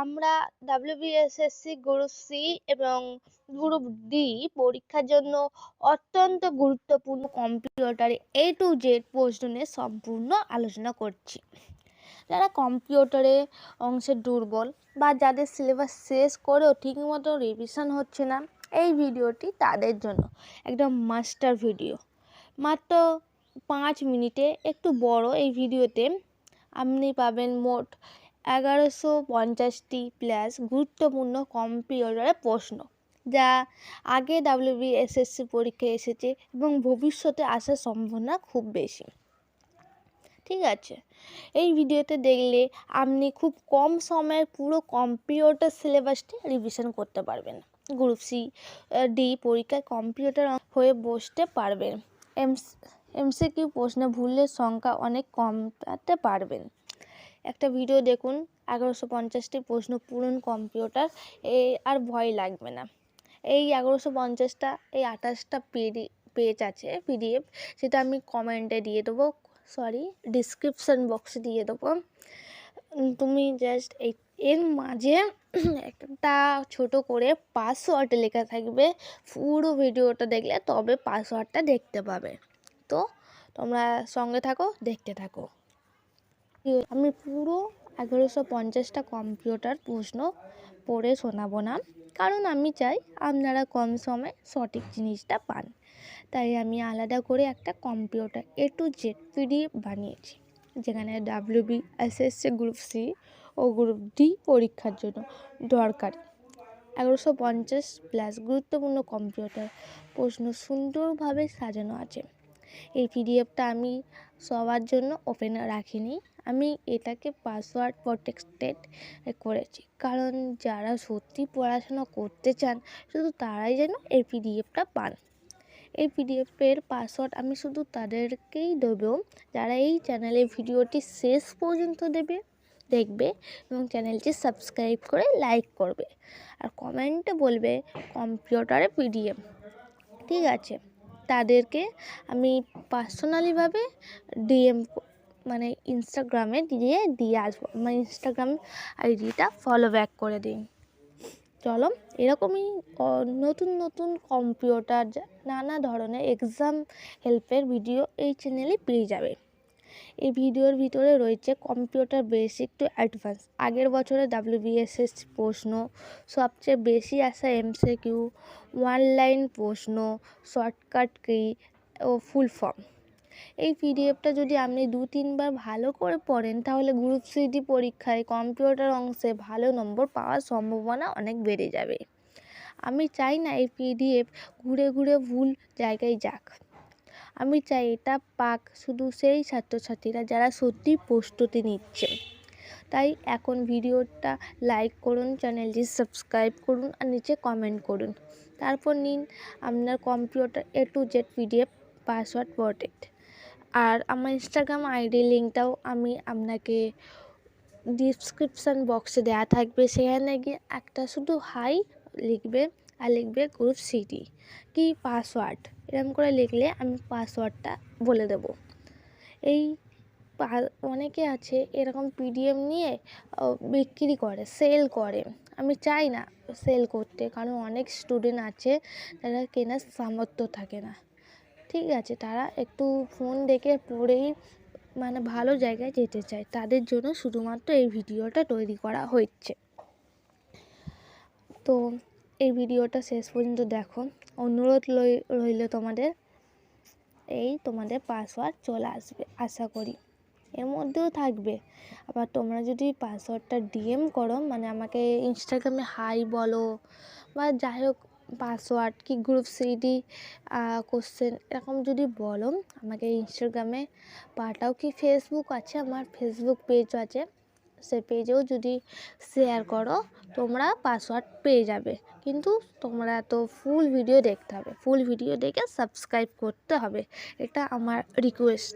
আমরা WBSSC group C এবং group D পরীক্ষার জন্য অত্যন্ত গুরুত্বপূর্ণ কম্পিউটারে এ টু জেড প্রশ্ন নিয়ে সম্পূর্ণ আলোচনা করছি। যারা কম্পিউটারে অংশে দুর্বল বা যাদের সিলেবাস শেষ করেও ঠিকমতো রিভিশন হচ্ছে না, এই ভিডিওটি তাদের জন্য একদম মাস্টার ভিডিও মাত্র পাঁচ মিনিটে একটু বড় এই ভিডিওতে আপনি পাবেন মোট এগারোশো পঞ্চাশটি প্লাস গুরুত্বপূর্ণ কম্পিউটারের প্রশ্ন, যা আগে ডাব্লিউবিএসএসসি পরীক্ষায় এসেছে এবং ভবিষ্যতে আসার সম্ভাবনা খুব বেশি। ঠিক আছে, এই ভিডিওতে দেখলে আপনি খুব কম সময়ে পুরো কম্পিউটার সিলেবাসটি রিভিশন করতে পারবেন। গ্রুপ সি, ডি পরীক্ষায় কম্পিউটার হয়ে বসতে পারবেন। এমস, এমসিকিউ প্রশ্নে ভুলের সংখ্যা অনেক কমাতে পারবেন। একটা ভিডিও দেখুন, এগারোশো পঞ্চাশটি প্রশ্ন পূরণ কম্পিউটার, এ, আর ভয় লাগবে না। এই এগারোশো পঞ্চাশটা, এই আঠাশটা পিডি পেজ আছে পিডিএফ সেটা আমি কমেন্টে দিয়ে দেবো সরি ডিসক্রিপশান বক্সে দিয়ে দেবো। তুমি জাস্ট এই, এর মাঝে একটা ছোট করে পাসওয়ার্ড লেখা থাকবে, পুরো ভিডিওটা দেখলে তবে পাসওয়ার্ডটা দেখতে পাবে। তো তোমরা সঙ্গে থাকো, দেখতে থাকো। আমি পুরো এগারোশো পঞ্চাশটা কম্পিউটার প্রশ্ন পড়ে শোনাবো না। কারণ আমি চাই আপনারা কম সময়ে সঠিক জিনিসটা পান। তাই আমি আলাদা করে একটা computer A to Z PDF বানিয়েছি। যেখানে ডাব্লিউবি এসএসসি গ্রুপ সি ও গ্রুপ ডি পরীক্ষার জন্য দরকারি। এগারোশো পঞ্চাশ প্লাস গুরুত্বপূর্ণ কম্পিউটার প্রশ্ন সুন্দরভাবে সাজানো আছে। এই পিডিএফটা আমি সবার জন্য ওপেন রাখিনি। আমি এটাকে পাসওয়ার্ড প্রটেক্টেড করেছি। কারণ যারা সত্যি পড়াশোনা করতে চান, শুধু তারাই যেন এই পিডিএফটা পান। এই পিডিএফের পাসওয়ার্ড আমি শুধু তাদেরকেই দেবো, যারা এই চ্যানেলে ভিডিওটি শেষ পর্যন্ত দেবে, দেখবে এবং চ্যানেলটি সাবস্ক্রাইব করে লাইক করবে। আর কমেন্টে বলবে কম্পিউটারে পিডিএফ ঠিক আছে? তাদেরকে আমি পার্সোনালিভাবে ডিএম মানে ইনস্টাগ্রামে দিয়ে দিয়ে আসব। আমার ইনস্টাগ্রাম আইডিটা ফলো ব্যাক করে দিন চলো, এরকমই নতুন নতুন কম্পিউটার নানা ধরনের এক্সাম হেল্পের ভিডিও এই চ্যানেলে পেয়ে যাবে। এই ভিডিওর ভিতরে রয়েছে কম্পিউটার বেসিক টু অ্যাডভান্স আগের বছরে ডাব্লিউবিএসএস প্রশ্ন, সবচেয়ে বেশি আসা এমসিকিউ ওয়ান লাইন প্রশ্ন শর্টকাট কি ও ফুল ফর্ম এই পিডিএফটা যদি আপনি দু, তিনবার ভালো করে পড়েন, তাহলে গ্রুপ সিডি পরীক্ষায় কম্পিউটার অংশে ভালো নম্বর পাওয়ার সম্ভাবনা অনেক বেড়ে যাবে। আমি চাই না এই পিডিএফ ঘুরে ঘুরে ভুল জায়গায় যাক। আমি চাই এটা পাক শুধু সেই ছাত্রছাত্রীরা যারা সত্যি প্রস্তুতি নিচ্ছে। তাই এখন ভিডিওটা লাইক করুন, চ্যানেলটি সাবস্ক্রাইব করুন আর নিচে কমেন্ট করুন। তারপর নিন আপনার computer A to Z PDF password protect আর আমার ইনস্টাগ্রাম আইডি লিঙ্কটাও আমি আপনাকে ডিসক্রিপশান বক্সে দেওয়া থাকবে। সেখানে গিয়ে একটা শুধু হাই লিখবে আর লিখবে গ্রুপ সিটি কি পাসওয়ার্ড এরকম করে লিখলে আমি পাসওয়ার্ডটা বলে দেব। এই অনেকে আছে এরকম পিডিএম নিয়ে বিক্রি করে সেল করে। আমি চাই না সেল করতে, কারণ অনেক স্টুডেন্ট আছে, যারা কেনার সামর্থ্য থাকে না। ঠিক আছে, তারা একটু ফোন দেখে পড়েই মানে ভালো জায়গায় যেতে চায়। তাদের জন্য শুধুমাত্র এই ভিডিওটা তৈরি করা হচ্ছে। তো এই ভিডিওটা শেষ পর্যন্ত দেখো। অনুরোধ রইল তোমাদের, এই তোমাদের পাসওয়ার্ড চলে আসবে, আশা করি। এর মধ্যেও থাকবে। আবার তোমরা যদি পাসওয়ার্ডটা ডিএম করো মানে আমাকে ইনস্টাগ্রামে হাই বলো, বা যাই হোক পাসওয়ার্ড কি গ্রুপ সিডি কোশ্চেন এরকম যদি বলো, আমাকে ইনস্টাগ্রামে পাঠাও কি ফেসবুক আছে, আমার ফেসবুক পেজ আছে, সে পেজেও যদি শেয়ার করো, তোমরা পাসওয়ার্ড পেয়ে যাবে। কিন্তু তোমরা তো ফুল ভিডিও দেখতে হবে ফুল ভিডিও দেখে সাবস্ক্রাইব করতে হবে, এটা আমার রিকোয়েস্ট